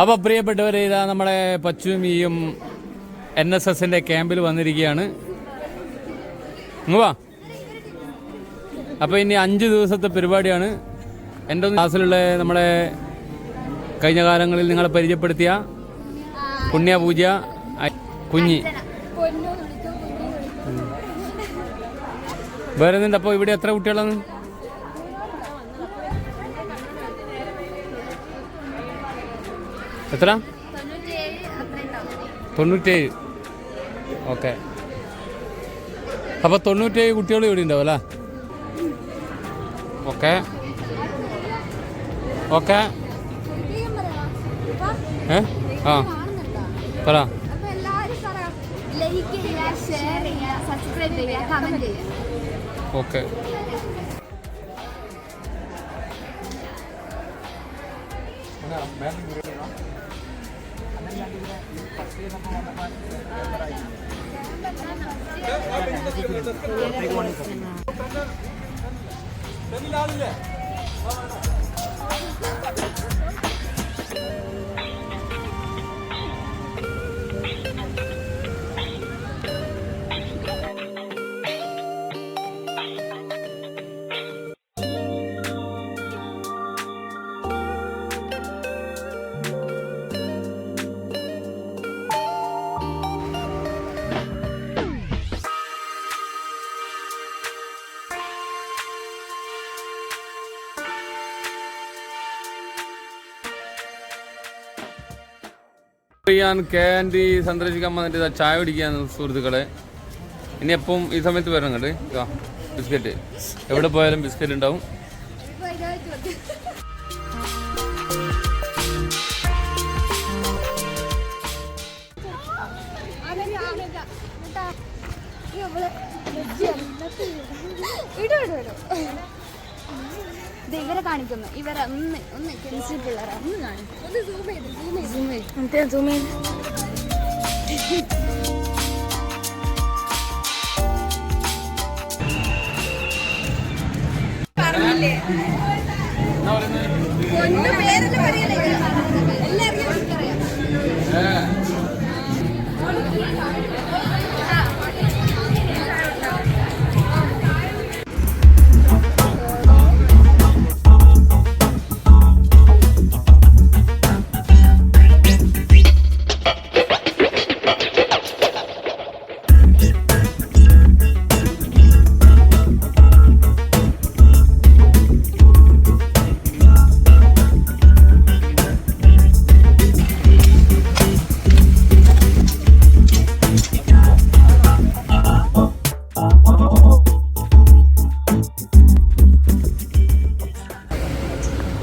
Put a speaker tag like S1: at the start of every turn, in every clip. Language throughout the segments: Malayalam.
S1: അപ്പോൾ പ്രിയപ്പെട്ടവരെ ഇതാ നമ്മുടെ പച്ചുമിയും എൻ എസ് എസിന്റെ ക്യാമ്പിൽ വന്നിരിക്കുകയാണ്. വാ. അപ്പോൾ ഇനി അഞ്ച് ദിവസത്തെ പരിപാടിയാണ്. എന്റെ ക്ലാസ്സിലുള്ള നമ്മുടെ കഴിഞ്ഞ കാലങ്ങളിൽ നിങ്ങളെ പരിചയപ്പെടുത്തിയ പുണ്യ പൂജ കുഞ്ഞി. വേറെ അപ്പോൾ ഇവിടെ എത്ര കുട്ടികളാണ്? എത്ര? തൊണ്ണൂറ്റേഴ് ഓക്കെ. അപ്പോൾ തൊണ്ണൂറ്റേഴ് കുട്ടികൾ ഇവിടെ ഉണ്ടാവും അല്ലേ? ഓക്കെ. ഓക്കെ. ഏ? ആ. പറ.
S2: ഓക്കെ. എല്ലാവരും ലൈക്ക് ചെയ്യുക
S1: കെ ചെയ്യാൻ ക്യാൻഡി സന്ദർശിക്കാൻ വന്നിട്ട് ചായ കുടിക്കാൻ സുഹൃത്തുക്കളെ. ഇനി എപ്പം ഈ സമയത്ത് വരണം കേട്ടോ ബിസ്ക്കറ്റ്. എവിടെ പോയാലും ബിസ്ക്കറ്റ് ഉണ്ടാവും.
S2: ഇവരെ കാണിക്കുന്നു. ഇവരെ ഒന്ന് ഒന്ന് കെമിസ്ട്രി പിള്ളേരെ ഒന്ന് കാണിക്കും ഒന്ന് സൂം ചെയ്ത് സൂം ചെയ്ത്. സൂം ചെയ്ത് സൂം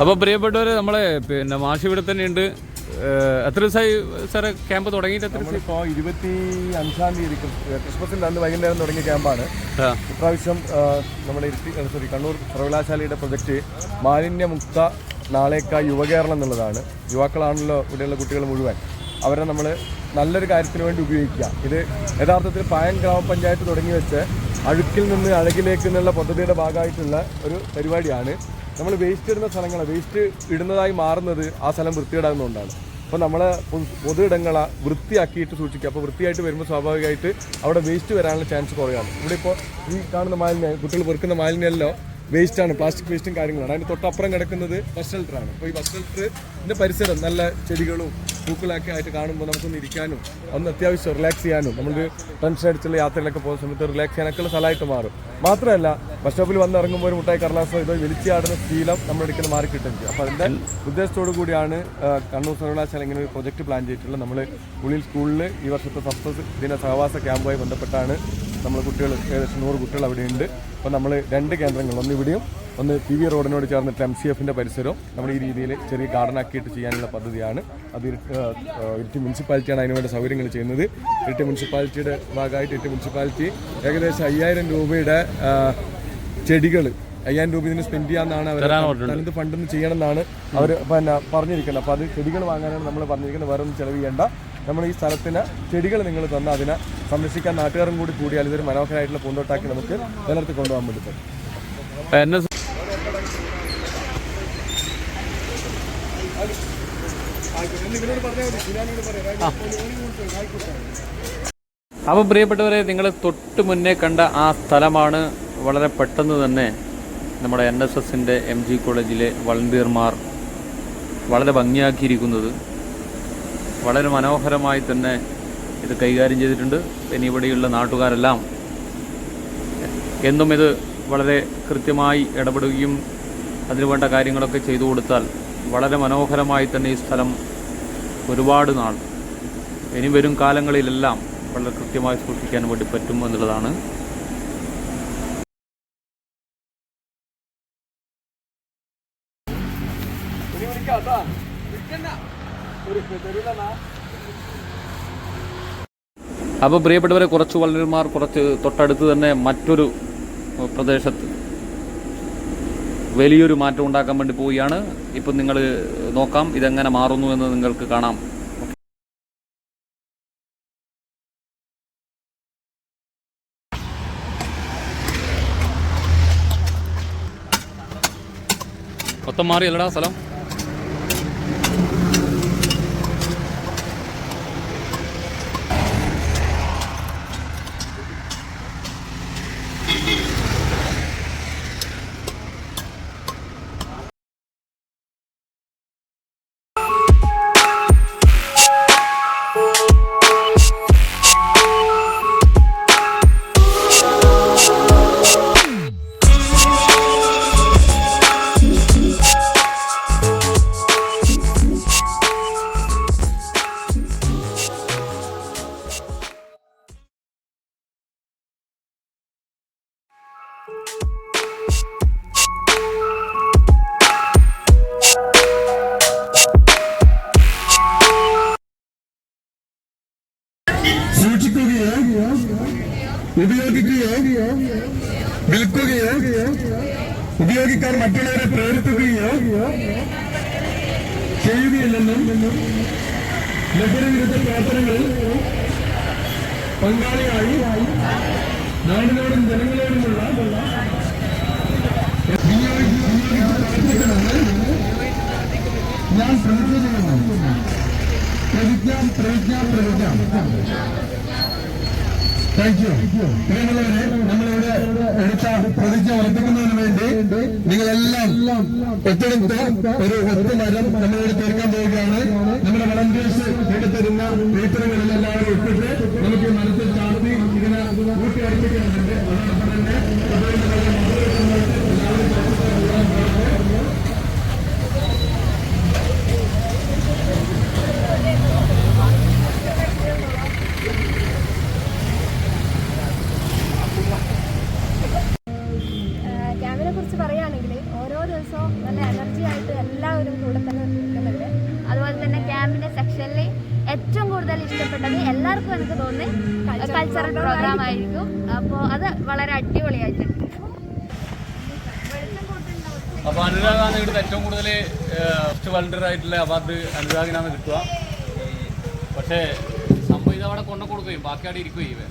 S1: അപ്പോൾ പ്രിയപ്പെട്ടവർ നമ്മളെ പിന്നെ മാഷ് ഇവിടെ തന്നെ ഉണ്ട് എത്ര ദിവസമായി സാറെ ക്യാമ്പ് തുടങ്ങിയിട്ട് എത്ര
S3: ഇപ്പോൾ ഇരുപത്തി അഞ്ചാം തീയതി ക്രിസ്മസിന്റെ അന്ന് വൈകുന്നേരം തുടങ്ങിയ ക്യാമ്പാണ്. ഇപ്രാവശ്യം നമ്മുടെ ഇരുത്തി സോറി കണ്ണൂർ സർവകലാശാലയുടെ പ്രൊജക്റ്റ് മാലിന്യമുക്ത നാളേക്ക യുവകേരളം എന്നുള്ളതാണ്. യുവാക്കളാണല്ലോ ഇവിടെയുള്ള കുട്ടികൾ മുഴുവൻ. അവരെ നമ്മൾ നല്ലൊരു കാര്യത്തിന് വേണ്ടി ഉപയോഗിക്കുക. ഇത് യഥാർത്ഥത്തിൽ പായൻ ഗ്രാമപഞ്ചായത്ത് തുടങ്ങി വെച്ച് അഴുക്കിൽ നിന്ന് അഴകിലേക്ക് എന്നുള്ള പദ്ധതിയുടെ ഭാഗമായിട്ടുള്ള ഒരു പരിപാടിയാണ്. നമ്മൾ വേസ്റ്റ് ഇടുന്ന സ്ഥലങ്ങൾ വേസ്റ്റ് ഇടുന്നതായി മാറുന്നത് ആ സ്ഥലം വൃത്തിയിടാവുന്നതുകൊണ്ടാണ് അപ്പോൾ നമ്മൾ പൊതു ഇടങ്ങളെ വൃത്തിയാക്കിയിട്ട് സൂക്ഷിക്കുക. അപ്പോൾ വൃത്തിയായിട്ട് വരുമ്പോൾ സ്വാഭാവികമായിട്ട് അവിടെ വേസ്റ്റ് വരാനുള്ള ചാൻസ് കുറയാണ് ഇവിടെ ഇപ്പോൾ ഈ കാണുന്ന മാലിന്യം കുട്ടികൾ പെറുക്കുന്ന മാലിന്യമല്ലോ വേസ്റ്റാണ് പ്ലാസ്റ്റിക് വേസ്റ്റും കാര്യങ്ങളാണ് അതിന് തൊട്ടപ്പുറം കിടക്കുന്നത് ബസ് ഷെൽട്ടറാണ് അപ്പോൾ ഈ ബസ് ഷെൽട്ടറിന്റെ പരിസരം നല്ല ചെടികളും പൂക്കളൊക്കെ ആയിട്ട് കാണുമ്പോൾ നമുക്കൊന്ന് ഇരിക്കാനും ഒന്ന് അത്യാവശ്യം റിലാക്സ് ചെയ്യാനും നമ്മളൊരു ടെൻഷൻ അടിച്ചുള്ള യാത്രയിലൊക്കെ പോകുന്ന സമയത്ത് റിലാക്സ് ചെയ്യാനൊക്കെ ഉള്ള സ്ഥലമായിട്ട് മാറും. മാത്രമല്ല ബസ് സ്റ്റോപ്പിൽ വന്ന് ഇറങ്ങുമ്പോൾ ഒരു മുട്ടായി കടലാസോ ഇതോ വിളിച്ചാടുന്ന ശീലം ഇടയ്ക്ക് മാറി കിട്ടും അപ്പോൾ അതിന്റെ ഉദ്ദേശത്തോടു കൂടിയാണ് കണ്ണൂർ സർവകലാശാല ഇങ്ങനെ ഒരു പ്രൊജക്ട് പ്ലാൻ ചെയ്തിട്ടുള്ളത്. നമ്മൾ ഉള്ളിൽ സ്കൂളിൽ ഈ വർഷത്തെ സപ്ത ദിന സഹവാസ ക്യാമ്പുമായി ബന്ധപ്പെട്ടാണ് നമ്മൾ കുട്ടികൾ ഏകദേശം നൂറ് കുട്ടികൾ അവിടെയുണ്ട്. അപ്പോൾ നമ്മൾ രണ്ട് കേന്ദ്രങ്ങൾ ഒന്ന് ഇവിടെയും ഒന്ന് പി വി റോഡിനോട് ചേർന്നിട്ട് എം സി എഫിന്റെ പരിസരവും നമ്മൾ ഈ രീതിയിൽ ചെറിയ ഗാർഡൻ ആക്കിയിട്ട് ചെയ്യാനുള്ള പദ്ധതിയാണ്. അത് ഇരിട്ടി മുനിസിപ്പാലിറ്റിയാണ് അതിനുവേണ്ട സൗകര്യങ്ങൾ ചെയ്യുന്നത്. ഇരിട്ടി മുനിസിപ്പാലിറ്റിയുടെ ഭാഗമായിട്ട് ഇരിട്ടി മുനിസിപ്പാലിറ്റി ഏകദേശം അയ്യായിരം രൂപയുടെ ചെടികൾ അയ്യായിരം രൂപ ഇതിന് സ്പെൻഡ് ചെയ്യാമെന്നാണ് അവർ തനത് ഫണ്ടിൽ നിന്ന് ചെയ്യണം അവർ പിന്നെ പറഞ്ഞിരിക്കുന്നത്. അപ്പോൾ അത് ചെടികൾ വാങ്ങാനാണ് നമ്മൾ പറഞ്ഞിരിക്കുന്നത്. വേറെ ഒന്നും ചിലവ് ചെയ്യേണ്ട. നമ്മൾ ഈ സ്ഥലത്തിന് ചെടികൾ നിങ്ങൾ തന്ന അതിനെ സംരക്ഷിക്കാൻ നാട്ടുകാരും കൂടി കൂടിയാൽ ഇതൊരു മനോഹരമായിട്ടുള്ള പൂന്തോട്ടാക്കി നമുക്ക് നിലനിർത്തി കൊണ്ടുപോകാൻ വേണ്ടി പറ്റും
S1: അപ്പോൾ പ്രിയപ്പെട്ടവരെ നിങ്ങൾ തൊട്ട് മുന്നേ കണ്ട ആ സ്ഥലമാണ് വളരെ പെട്ടെന്ന് തന്നെ നമ്മുടെ എൻ എസ് എസിന്റെ എം ജി കോളേജിലെ വളണ്ടിയർമാർ വളരെ ഭംഗിയാക്കിയിരിക്കുന്നത്. വളരെ മനോഹരമായി തന്നെ ഇത് കൈകാര്യം ചെയ്തിട്ടുണ്ട്. ഇനി ഇവിടെയുള്ള നാട്ടുകാരെല്ലാം എന്നും ഇത് വളരെ കൃത്യമായി ഇടപെടുകയും അതിനുവേണ്ട കാര്യങ്ങളൊക്കെ ചെയ്തു കൊടുത്താൽ വളരെ മനോഹരമായി തന്നെ ഈ സ്ഥലം ഒരുപാട് നാൾ ഇനി വരും കാലങ്ങളിലെല്ലാം വളരെ കൃത്യമായി സൂക്ഷിക്കാൻ വേണ്ടി പറ്റും എന്നുള്ളതാണ് അപ്പോൾ പ്രിയപ്പെട്ടവരെ കുറച്ച് വളരന്മാർ കുറച്ച് തൊട്ടടുത്ത് തന്നെ മറ്റൊരു പ്രദേശത്ത് വലിയൊരു മാറ്റം ഉണ്ടാക്കാൻ വേണ്ടി പോവുകയാണ്. ഇപ്പം നിങ്ങൾ നോക്കാം ഇതെങ്ങനെ മാറുന്നു എന്ന് നിങ്ങൾക്ക് കാണാം. മൊത്തം മാറിയല്ലടാ സ്ഥലം?
S3: ഉപയോഗിക്കുകയോ വിൽക്കുകയോ ഉപയോഗിക്കാൻ മറ്റുള്ളവരെ പ്രേരിപ്പിക്കുകയോ ചെയ്യുകയില്ലെന്നും ലഹരിവിരുദ്ധ പ്രവർത്തനങ്ങളിൽ പങ്കാളിയായി നാടിനോടും ജനങ്ങളോടുമുള്ള ഞാൻ പ്രതിജ്ഞ ചെയ്യുന്നു പ്രതിജ്ഞ പ്രതിജ്ഞ പ്രതിജ്ഞ. താങ്ക് യു പ്രിയമുള്ളവരെ നമ്മളിവിടെ എടുത്ത പ്രതിജ്ഞ ഉറപ്പിക്കുന്നതിന് വേണ്ടി നിങ്ങളെല്ലാം ഒത്തെടുത്ത് ഒരു ഒത്തുമരം നമ്മളിവിടെ തീർക്കാൻ പോവുകയാണ്. നമ്മുടെ വളണ്ടിയേഴ്സ് എടുത്തരുന്ന പേപ്പറുകളിൽ എല്ലാവരും ഇട്ടിട്ട് നമുക്ക് മനസ്സിൽ ചാർത്തി ഇതിനെ കൂട്ടി അർപ്പിക്കുന്നുണ്ട് അതോടൊപ്പം തന്നെ അതുകൊണ്ട് തന്നെ മധുരത്തിനകത്ത് എല്ലാവരും ചേർത്ത് കൊണ്ടുപോകാൻ പോകുന്നു.
S2: ക്യാമ്പിനെ കുറിച്ച് പറയുകയാണെങ്കിൽ ഓരോ ദിവസവും നല്ല എനർജി ആയിട്ട് എല്ലാവരും കൂടെ തന്നെ നിൽക്കുന്നുണ്ട്. അതുപോലെ തന്നെ ക്യാമ്പിന്റെ സെക്ഷനിൽ ഏറ്റവും കൂടുതൽ ഇഷ്ടപ്പെട്ടത് എല്ലാവർക്കും എനിക്ക് തോന്നുന്നത് കൾച്ചറൽ പ്രോഗ്രാം ആയിരിക്കും. അപ്പോൾ അത് വളരെ അടിപൊളിയായിട്ടുണ്ട്.
S1: അപ്പോൾ അനുരാഗാണ് ഇവിടുത്തെ ഏറ്റവും കൂടുതൽ ഫസ്റ്റ് വളണ്ടിയർ ആയിട്ടുള്ള അവാർഡ് അനുരാഗിനാണ് കിട്ടുക പക്ഷേ സംഭവം ഇത് അവിടെ കൊണ്ടു കൊടുക്കുകയും ബാക്കി അവിടെ ഇരിക്കുകയും ഇവൻ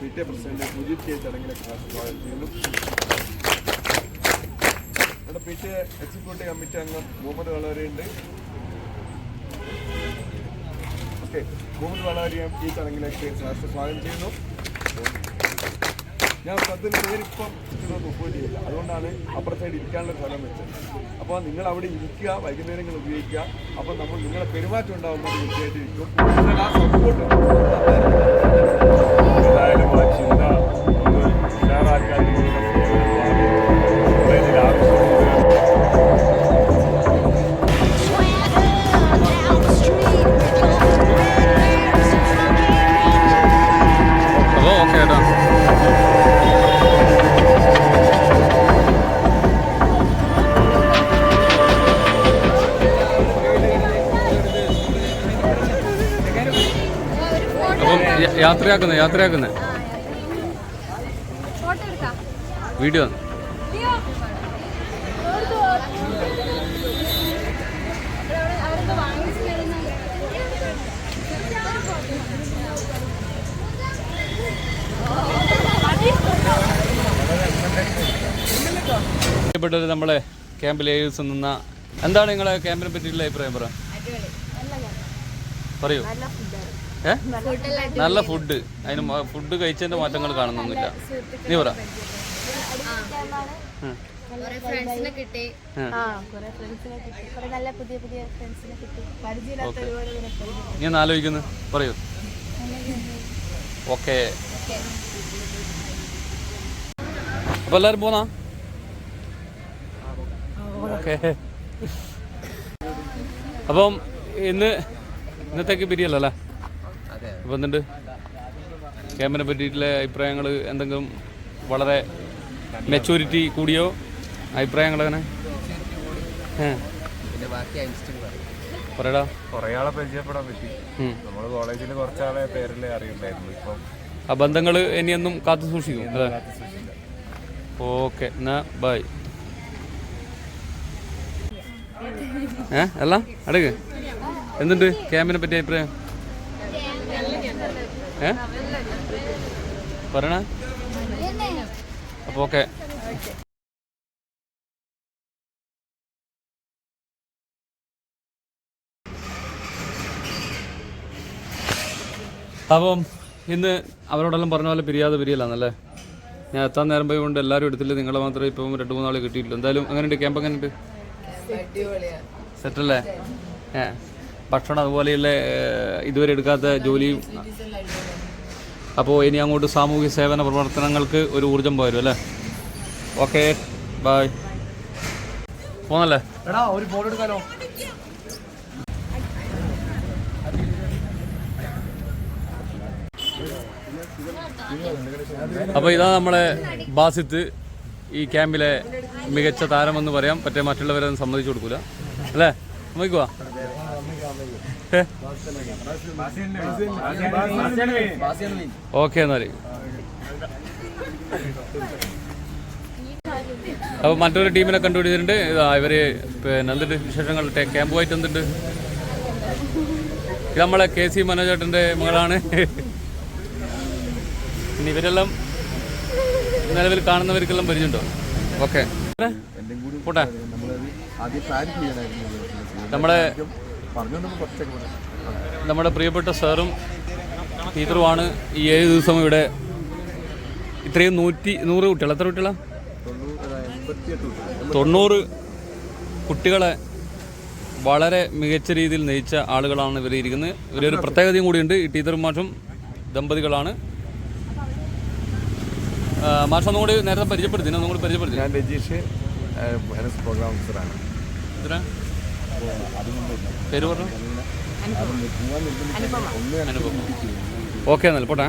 S4: പി പ്രസിഡന്റ് സുജിത് കെ ചടങ്ങിലേക്ക് സ്വാഗതം ചെയ്യുന്നു. നമ്മുടെ പി എക്സിക്യൂട്ടീവ് കമ്മിറ്റി അംഗം മുഹമ്മദ് വളവരിയുണ്ട് ഓക്കെ മുഹമ്മദ് വളവരിയും ഈ ചടങ്ങിലേക്ക് സ്വാഗതം ചെയ്യുന്നു.
S3: ഞാൻ പത്തിന് പേരിപ്പം ഇതൊന്നും ഉപയോഗിക്കില്ല അതുകൊണ്ടാണ് അപ്പുറത്തെ സൈഡ് ഇരിക്കാനുള്ള സ്ഥലം വെച്ചത്. അപ്പോൾ നിങ്ങൾ അവിടെ ഇരിക്കുക വൈകുന്നേരങ്ങൾ ഉപയോഗിക്കുക. അപ്പോൾ നമ്മൾ നിങ്ങളെ പെരുമാറ്റം ഉണ്ടാകുമ്പോൾ വൃത്തിയായിട്ടിരിക്കും എന്നാൽ സപ്പോർട്ട്
S1: യാത്രയാക്കുന്നത് യാത്രയാക്കുന്നത് വീഡിയോ. പ്രിയപ്പെട്ടവർ നമ്മളെ ക്യാമ്പിൽ ഏഴ് ദിവസം നിന്ന എന്താണ് നിങ്ങളെ ക്യാമ്പിനെ പറ്റിയിട്ടുള്ള അഭിപ്രായം പറ. പറയൂ. നല്ല ഫുഡ് അതിന് ഫുഡ് കഴിച്ചതിന്റെ മാറ്റങ്ങൾ കാണുന്നൊന്നുമില്ല. നീ പറ. ഉം.
S2: ഫ്രണ്ട്സിനെ കിട്ടി. ആ. കുറെ ഫ്രണ്ട്സിനെ കിട്ടി. കുറെ നല്ല പുതിയ പുതിയ ഫ്രണ്ട്സിനെ കിട്ടി. പരിചയമില്ലാത്ത ഒരുപാട് പേരെ പരിചയം
S1: നീ ഒന്ന് ആലോചിക്കുന്നു. പറയൂ. ഓക്കെ. അപ്പൊ എല്ലാരും പോന്നാ? ഓക്കെ. അപ്പം ഇന്ന് ഇന്നത്തേക്ക് പിരിയല്ലോ അല്ലേ? അപ്പം എന്തുണ്ട് ക്യാമ്പിനെ പറ്റിയിട്ടുള്ള അഭിപ്രായങ്ങൾ എന്തെങ്കിലും വളരെ മെച്ചൂരിറ്റി കൂടിയോ അഭിപ്രായങ്ങൾ അങ്ങനെ? ഏ.
S5: പിന്നെ ബാക്കി ഐൻസ്റ്റീൻ
S1: പറയടാ.
S3: കുറേ ആളെ പരിചയപ്പെടാൻ പറ്റി. നമ്മൾ കോളേജിൽ കുറച്ചാളെ പേരല്ലേ അറിയുണ്ടായിരുന്നു. ഇപ്പം
S1: ആ ബന്ധങ്ങൾ ഇനിയൊന്നും കാത്തു സൂക്ഷിക്കും. ഓക്കെ എന്നാ ബൈ. ഏ അല്ല അടുക്ക്. എന്തുണ്ട് ക്യാമ്പിനെ പറ്റിയ അഭിപ്രായം? ഏ? പറയണ? ഓക്കെ. അപ്പം ഇന്ന് അവരോടെല്ലാം പറഞ്ഞ പോലെ പിരിയാതെ പിരിയലാന്നല്ലേ ഞാൻ എത്താൻ നേരം പോയി കൊണ്ട് എല്ലാവരും എടുത്തില്ല. നിങ്ങളെ മാത്രമേ ഇപ്പം രണ്ട് മൂന്നാൾ കിട്ടിയിട്ടില്ല എന്തായാലും അങ്ങനെയുണ്ട്. ക്യാമ്പ് അങ്ങനെയുണ്ട് സെറ്റല്ലേ? ഏ. ഭക്ഷണം അതുപോലെയുള്ള ഇതുവരെ എടുക്കാത്ത ജോലിയും അപ്പോൾ ഇനി അങ്ങോട്ട് സാമൂഹ്യ സേവന പ്രവർത്തനങ്ങൾക്ക് ഒരു ഊർജം പോരും അല്ലേ? ഓക്കെ ബായ് പോന്നല്ലേ?
S3: എടാ ഒരു ഫോട്ടോ എടുക്കാലോ?
S1: അപ്പോൾ ഇതാ നമ്മളെ ബാസിത്ത് ഈ ക്യാമ്പിലെ മികച്ച താരമെന്ന് പറയാം. പറ്റേ മറ്റുള്ളവരെ സമ്മതിച്ചു കൊടുക്കൂല. അല്ലേ? നോക്കുവാ? ഓക്കെ എന്നാൽ. അപ്പൊ മറ്റൊരു ടീമിനെ കണ്ടുപിടിച്ചിട്ടുണ്ട്. ഇതാ ഇവർ പിന്നെ എന്തിട്ട് വിശേഷങ്ങൾ? ക്യാമ്പ് പോയിട്ട് എന്തുണ്ട്? ഇത് നമ്മളെ കെ സി മനോജേട്ടന്റെ മകളാണ്. ഇനി ഇവരെല്ലാം നിലവിൽ കാണുന്നവർക്കെല്ലാം പരിചയമുണ്ടോ? ഓക്കെ. പോട്ടെ. നമ്മളെ നമ്മുടെ പ്രിയപ്പെട്ട സാറും ടീച്ചറുമാണ് ഈ ഏഴ് ദിവസം ഇവിടെ ഇത്രയും നൂറ്റി നൂറ് കുട്ടികൾ. എത്ര കുട്ടികളാണ് തൊണ്ണൂറ് കുട്ടികളെ വളരെ മികച്ച രീതിയിൽ നയിച്ച ആളുകളാണ് ഇവർ ഇരിക്കുന്നത്. ഇവരൊരു പ്രത്യേകതയും കൂടിയുണ്ട്. ഈ ടീച്ചറും മാഷും ദമ്പതികളാണ്. മാഷം ഒന്നും കൂടി നേരത്തെ പരിചയപ്പെടുത്തി ഒന്നും കൂടി പരിചയപ്പെടുത്തി
S3: ഞാൻ രജീഷ് പ്രോഗ്രാം ഓഫീസറാണ്.
S1: പേര് പറഞ്ഞു? ഓക്കെ എന്നാൽ പോട്ടെ.